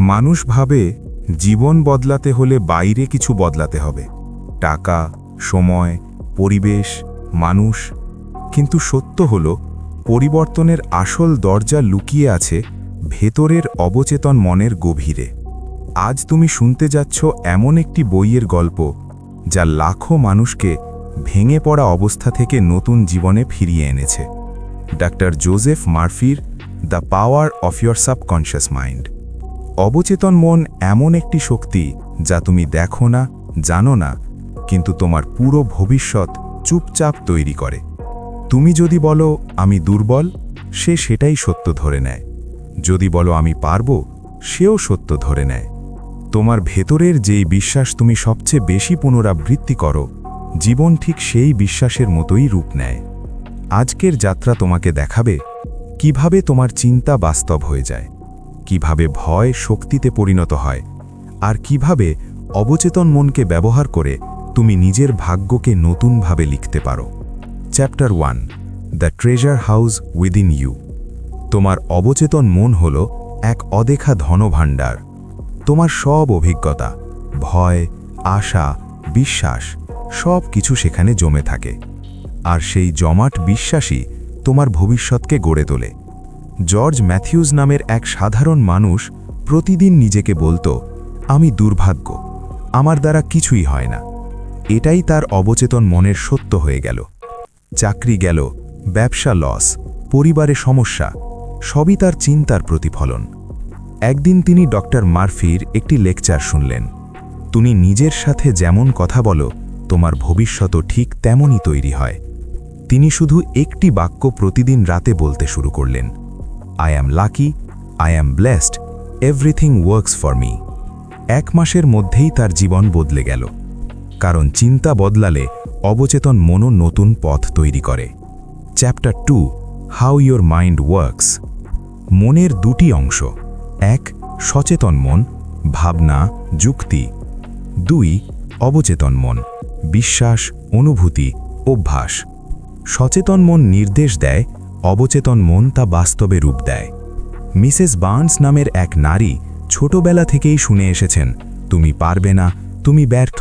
মানুষ ভাবে, জীবন বদলাতে হলে বাইরে কিছু বদলাতে হবে। টাকা, সময়, পরিবেশ, মানুষ। কিন্তু সত্য হল, পরিবর্তনের আসল দরজা লুকিয়ে আছে ভেতরের অবচেতন মনের গভীরে। আজ তুমি শুনতে যাচ্ছ এমন একটি বইয়ের গল্প, যা লাখো মানুষকে ভেঙে পড়া অবস্থা থেকে নতুন জীবনে ফিরিয়ে এনেছে। Doctor Joseph মার্ফির the power of your subconscious mind অবচেতন মন এমন একটি শক্তি যা তুমি দেখো না, জানো না, কিন্তু তোমার পুরো ভবিষ্যৎ চুপচাপ তৈরি করে। তুমি যদি বলো, আমি দুর্বল সে সেটাই সত্য ধরে নেয়। যদি বলো, আমি পারব সেও সত্য ধরে নেয়। তোমার ভেতরের যেই বিশ্বাস তুমি সবচেয়ে বেশি পুনরাবৃত্তি করো, জীবন ঠিক সেই বিশ্বাসের মতোই রূপ নেয়। আজকের যাত্রা তোমাকে দেখাবে কীভাবে তোমার চিন্তা বাস্তব হয়ে যায়। কীভাবে ভয় শক্তিতে পরিণত হয়, আর কীভাবে অবচেতন মনকে ব্যবহার করে তুমি নিজের ভাগ্যকে নতুনভাবে লিখতে পারো। Chapter one the treasure house within you তোমার অবচেতন মন হল এক অদেখা ধনভাণ্ডার। তোমার সব অভিজ্ঞতা, ভয়, আশা, বিশ্বাস সব কিছু সেখানে জমে থাকে। আর সেই জমাট বিশ্বাসই তোমার ভবিষ্যৎকে গড়ে তোলে। জর্জ ম্যাথিউজ নামের এক সাধারণ মানুষ প্রতিদিন নিজেকে বলতো, আমি দুর্ভাগ্য, আমার দ্বারা কিছুই হয় না। এটাই তার অবচেতন মনের সত্য হয়ে গেল। চাকরি গেল, ব্যবসা লস, পরিবারে সমস্যা, সবই তার চিন্তার প্রতিফলন। একদিন তিনি ডক্টর মার্ফির একটি লেকচার শুনলেন। তুমি নিজের সাথে যেমন কথা বলো, তোমার ভবিষ্যৎও ঠিক তেমনই তৈরি হয়। তিনি শুধু একটি বাক্য প্রতিদিন রাতে বলতে শুরু করলেন। I am lucky I am blessed everything works for me এক মাসের মধ্যেই তার জীবন বদলে গেল। কারণ চিন্তা বদলালে অবচেতন মনও নতুন পথ তৈরি করে। Chapter two how your mind works মনের দুটি অংশ। এক, সচেতন মন, ভাবনা, যুক্তি। দুই, অবচেতন মন, বিশ্বাস, অনুভূতি, অভ্যাস। সচেতন মন নির্দেশ দেয় অবচেতন মন তা বাস্তবে রূপ দেয়। মিসেস বার্নস নামের এক নারী ছোটবেলা থেকেই শুনে এসেছেন, তুমি পারবে না, তুমি ব্যর্থ।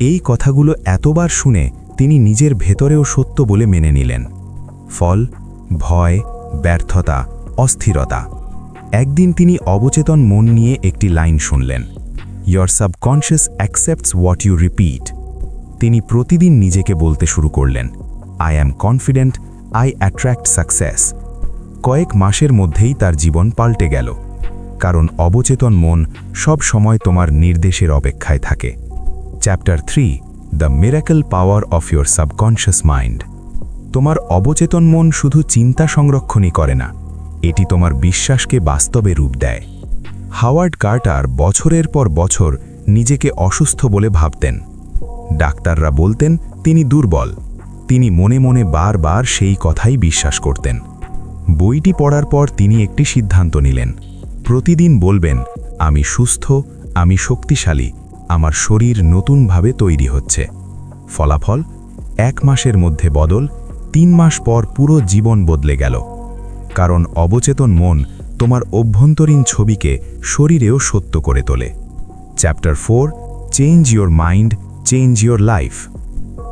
এই কথাগুলো এতবার শুনে তিনি নিজের ভেতরেও সত্য বলে মেনে নিলেন। ফল, ভয়, ব্যর্থতা, অস্থিরতা। একদিন তিনি অবচেতন মন নিয়ে একটি লাইন শুনলেন your subconscious accepts what you repeat তিনি প্রতিদিন নিজেকে বলতে শুরু করলেন I am confident I attract success. কয়েক মাসের মধ্যেই তার জীবন পাল্টে গেল। কারণ অবচেতন মন সব সময় তোমার নির্দেশের অপেক্ষায় থাকে। Chapter three, the miracle power of your subconscious mind. তোমার অবচেতন মন শুধু চিন্তা সংরক্ষণই করে না, এটি তোমার বিশ্বাসকে বাস্তবে রূপ দেয়। হাওয়ার্ড কার্টার বছরের পর বছর নিজেকে অসুস্থ বলে ভাবতেন। ডাক্তাররা বলতেন, তিনি দুর্বল। তিনি মনে মনে বারবার সেই কথাই বিশ্বাস করতেন। বইটি পড়ার পর তিনি একটি সিদ্ধান্ত নিলেন। প্রতিদিন বলবেন, আমি সুস্থ, আমি শক্তিশালী, আমার শরীর নতুনভাবে তৈরি হচ্ছে। ফলাফল, এক মাসের মধ্যে বদল, তিন মাস পর পুরো জীবন বদলে গেল। কারণ অবচেতন মন তোমার অভ্যন্তরীণ ছবিকে শরীরেও সত্য করে তোলে। Chapter four, change your mind, change your life.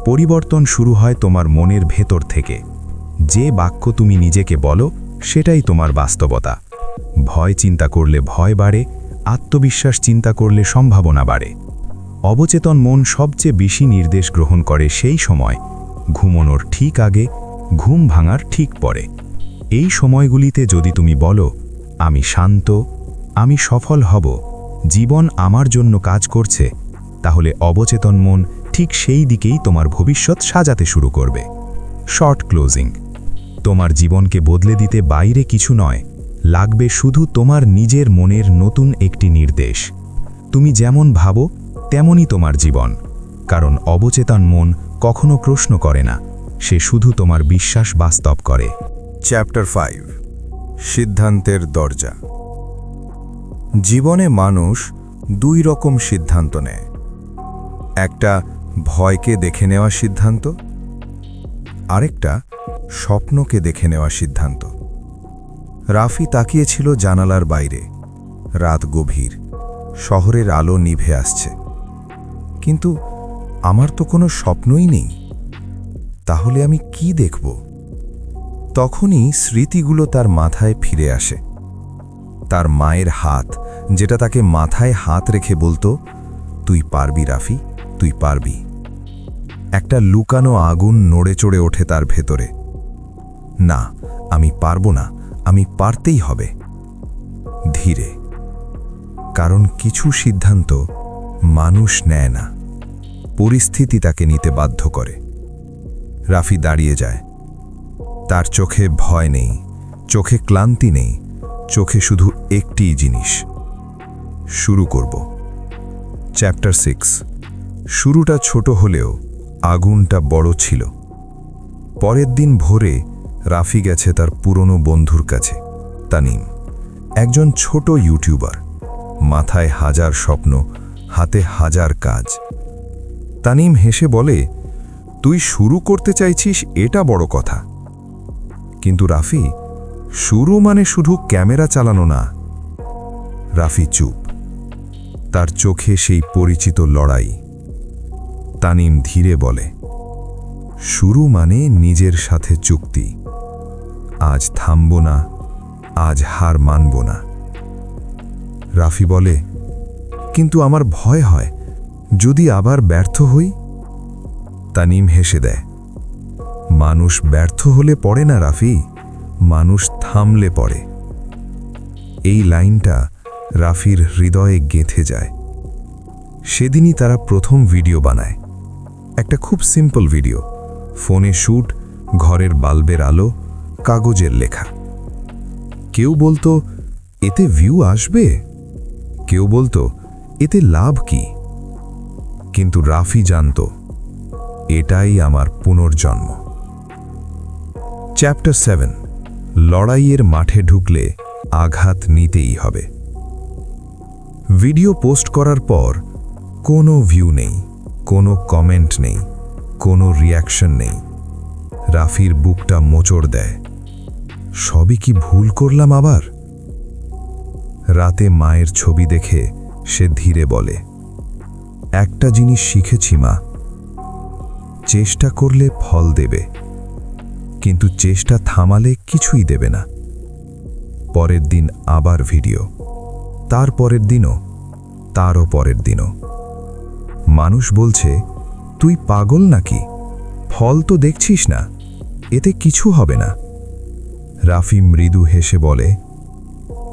পরিবর্তন শুরু হয় তোমার মনের ভেতর থেকে। যে বাক্য তুমি নিজেকে বলো, সেটাই তোমার বাস্তবতা। ভয় চিন্তা করলে ভয় বাড়ে, আত্মবিশ্বাস চিন্তা করলে সম্ভাবনা বাড়ে। অবচেতন মন সবচেয়ে বেশি নির্দেশ গ্রহণ করে সেই সময়, ঘুমনোর ঠিক আগে, ঘুম ভাঙার ঠিক পরে। এই সময়গুলিতে যদি তুমি বলো, আমি শান্ত, আমি সফল হব, জীবন আমার জন্য কাজ করছে তাহলে অবচেতন মন ঠিক সেই দিকেই তোমার ভবিষ্যৎ সাজাতে শুরু করবে। শর্ট ক্লোজিং তোমার জীবনকে বদলে দিতে বাইরে কিছু নয়, লাগবে শুধু তোমার নিজের মনের নতুন একটি নির্দেশ। তুমি যেমন ভাবো, তেমনই তোমার জীবন। কারণ অবচেতন মন কখনো প্রশ্ন করে না, সে শুধু তোমার বিশ্বাস বাস্তব করে। চ্যাপ্টার ফাইভ সিদ্ধান্তের দরজা। জীবনে মানুষ দুই রকম সিদ্ধান্ত নেয়। একটা ভয়কে দেখে নেওয়া সিদ্ধান্ত, আরেকটা স্বপ্নকে দেখে নেওয়া সিদ্ধান্ত। রাফি তাকিয়েছিল জানালার বাইরে। রাত গভীর। শহরের আলো নিভে আসছে। কিন্তু আমার তো কোনো স্বপ্নই নেই। তাহলে আমি কি দেখব? তখনই স্মৃতিগুলো তার মাথায় ফিরে আসে। তার মায়ের হাত, যেটা তাকে মাথায় হাত রেখে বলতো, তুই পারবি রাফি তুই পারবি। একটা লুকানো আগুন নড়ে চড়ে ওঠে তার ভেতরে। না, আমি পারব না, আমি পারতেই হবে। ধীরে। কারণ কিছু সিদ্ধান্ত মানুষ নেয় না। পরিস্থিতি তাকে নিতে বাধ্য করে। রাফি দাঁড়িয়ে যায়। তার চোখে ভয় নেই, চোখে ক্লান্তি নেই, চোখে শুধু একটিই জিনিস। শুরু করব। Chapter six. শুরুটা ছোট হলেও আগুনটা বড় ছিল। পরের দিন ভোরে রাফি গেছে তার পুরনো বন্ধুর কাছে, তানিম, একজন ছোট ইউটিউবার, মাথায় হাজার স্বপ্ন, হাতে হাজার কাজ। তানিম হেসে বলে, তুই শুরু করতে চাইছিস এটা বড় কথা। কিন্তু রাফি, শুরু মানে শুধু ক্যামেরা চালানো না। রাফি চুপ। তার চোখে সেই পরিচিত লড়াই। তানিম ধীরে বলে, শুরু মানে নিজের সাথে চুক্তি। আজ থামব না, আজ হার মানব না। রাফি বলে, কিন্তু আমার ভয় হয়, যদি আবার ব্যর্থ হই? তানিম হেসে দেয়, মানুষ ব্যর্থ হলে পড়ে না রাফি, মানুষ থামলে পড়ে। এই লাইনটা রাফির হৃদয়ে গেঁথে যায়। সেদিনই তারা প্রথম ভিডিও বানায়। একটা খুব সিম্পল ভিডিও ফোনে শ্যুট ঘরের বাল্বের আলো, কাগজের লেখা। কেউ বলতো, এতে ভিউ আসবে? কেউ বলতো, এতে লাভ কি? কিন্তু রাফি জানত, এটাই আমার পুনর্জন্ম। চ্যাপ্টার সেভেন লড়াইয়ের মাঠে ঢুকলে আঘাত নিতেই হবে। ভিডিও পোস্ট করার পর কোনো ভিউ নেই। কোনো কমেন্ট নেই, কোনো রিয়াকশন নেই। রাফির বুকটা মোচড় দেয়। সবই কি ভুল করলাম আবার? রাতে মায়ের ছবি দেখে সে ধীরে বলে, একটা জিনিস শিখেছি মা। চেষ্টা করলে ফল দেবে, কিন্তু চেষ্টা থামালে কিছুই দেবে না। পরের দিন আবার ভিডিও তার পরের দিনও, তারও পরের দিনও। মানুষ বলছে, তুই পাগল নাকি? ফল তো দেখছিস না, এতে কিছু হবে না। রাফি মৃদু হেসে বলে,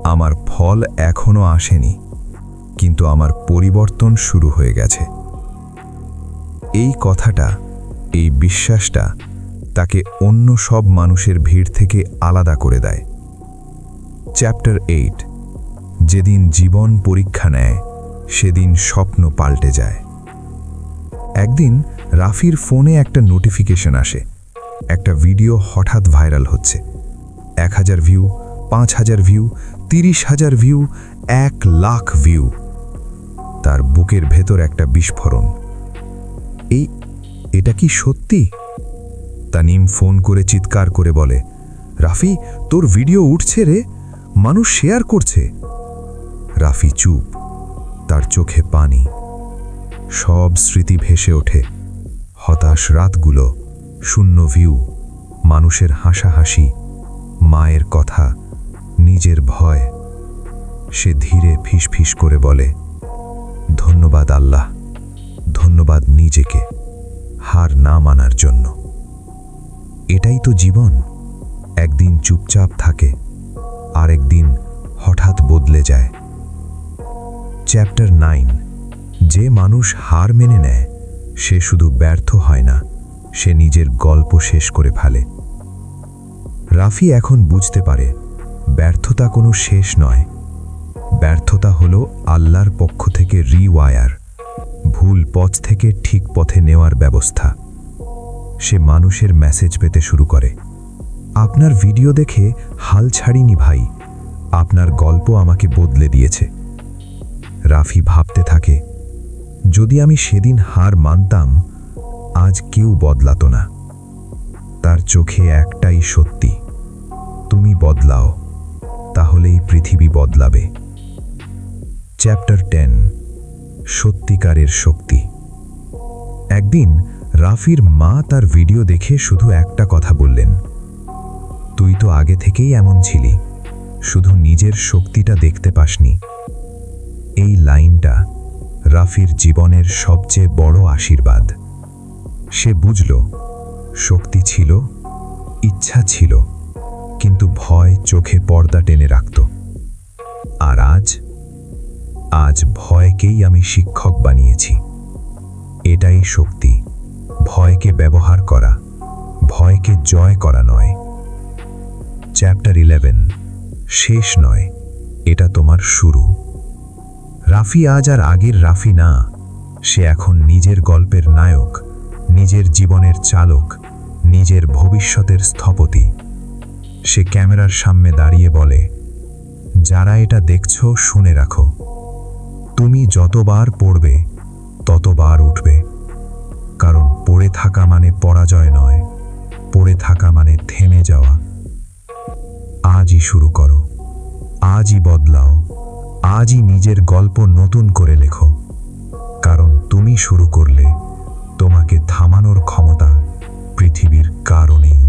আমার ফল এখনও আসেনি, কিন্তু আমার পরিবর্তন শুরু হয়ে গেছে। এই কথাটা, এই বিশ্বাসটা তাকে অন্য সব মানুষের ভিড় থেকে আলাদা করে দেয়। চ্যাপ্টার এইট যেদিন জীবন পরীক্ষা নেয়, সেদিন স্বপ্ন পাল্টে যায়। একদিন রাফির ফোনে একটা নোটিফিকেশন আসে। একটা ভিডিও হঠাৎ ভাইরাল হচ্ছে। এক হাজার ভিউ, পাঁচ হাজার ভিউ, তিরিশ হাজার ভিউ, এক লাখ ভিউ। তার বুকের ভেতর একটা বিস্ফোরণ। এই, এটা কি সত্যি? তানিম ফোন করে চিৎকার করে বলে, রাফি, তোর ভিডিও উঠছে রে? মানুষ শেয়ার করছে। রাফি চুপ। তার চোখে পানি। সব স্মৃতি ভেসে ওঠে। হতাশ রাতগুলো, শূন্য ভিউ মানুষের হাসাহাসি, মায়ের কথা, নিজের ভয়। সে ধীরে ফিসফিস করে বলে, ধন্যবাদ আল্লাহ, ধন্যবাদ নিজেকে, হার না মানার জন্য। এটাই তো জীবন। একদিন চুপচাপ থাকে, আরেকদিন হঠাৎ বদলে যায়। চ্যাপ্টার নাইন যে মানুষ হার মেনে নেয়, সে শুধু ব্যর্থ হয় না, সে নিজের গল্প শেষ করে ফেলে। রাফি এখন বুঝতে পারে, ব্যর্থতা কোনো শেষ নয়। ব্যর্থতা হলো আল্লাহর পক্ষ থেকে রিওয়ায়ার ভুল পথ থেকে ঠিক পথে নেওয়ার ব্যবস্থা। সে মানুষের মেসেজ পেতে শুরু করে। আপনার ভিডিও দেখে হাল ছাড়িনি ভাই, আপনার গল্প আমাকে বদলে দিয়েছে। রাফি ভাবতে থাকে যদি আমি সেদিন হার মানতাম, আজ কেউ বদলাতো না। তার চোখে একটাই সত্যি, তুমি বদলাও, তাহলেই পৃথিবী বদলাবে। চ্যাপ্টার টেন সত্যিকারের শক্তি। একদিন রাফির মা তার ভিডিও দেখে শুধু একটা কথা বললেন, তুই তো আগে থেকেই এমন ছিলি, শুধু নিজের শক্তিটা দেখতে পাসনি। এই লাইনটা রাফির জীবনের সবচেয়ে বড় আশীর্বাদ। সে বুঝল, শক্তি ছিল, ইচ্ছা ছিল, কিন্তু ভয় চোখে পর্দা টেনে রাখত। আর আজ আজ ভয়কেই আমি শিক্ষক বানিয়েছি। এটাই শক্তি, ভয়কে ব্যবহার করা, ভয়কে জয় করা নয়। চ্যাপ্টার ইলেভেন, শেষ নয়, এটা তোমার শুরু। রাফি আজ আর আগের রাফি না। সে এখন নিজের গল্পের নায়ক, নিজের জীবনের চালক, নিজের ভবিষ্যতের স্থপতি। সে ক্যামেরার সামনে দাঁড়িয়ে বলে, যারা এটা দেখছ, শুনে রাখো। তুমি যতবার পড়বে, ততবার উঠবে। কারণ পড়ে থাকা মানে পরাজয় নয়, পড়ে থাকা মানে থেমে যাওয়া। আজই শুরু করো, আজই বদলাও। আজই নিজের গল্প নতুন করে লেখো। কারণ তুমি শুরু করলে তোমাকে থামানোর ক্ষমতা পৃথিবীর কারণেই।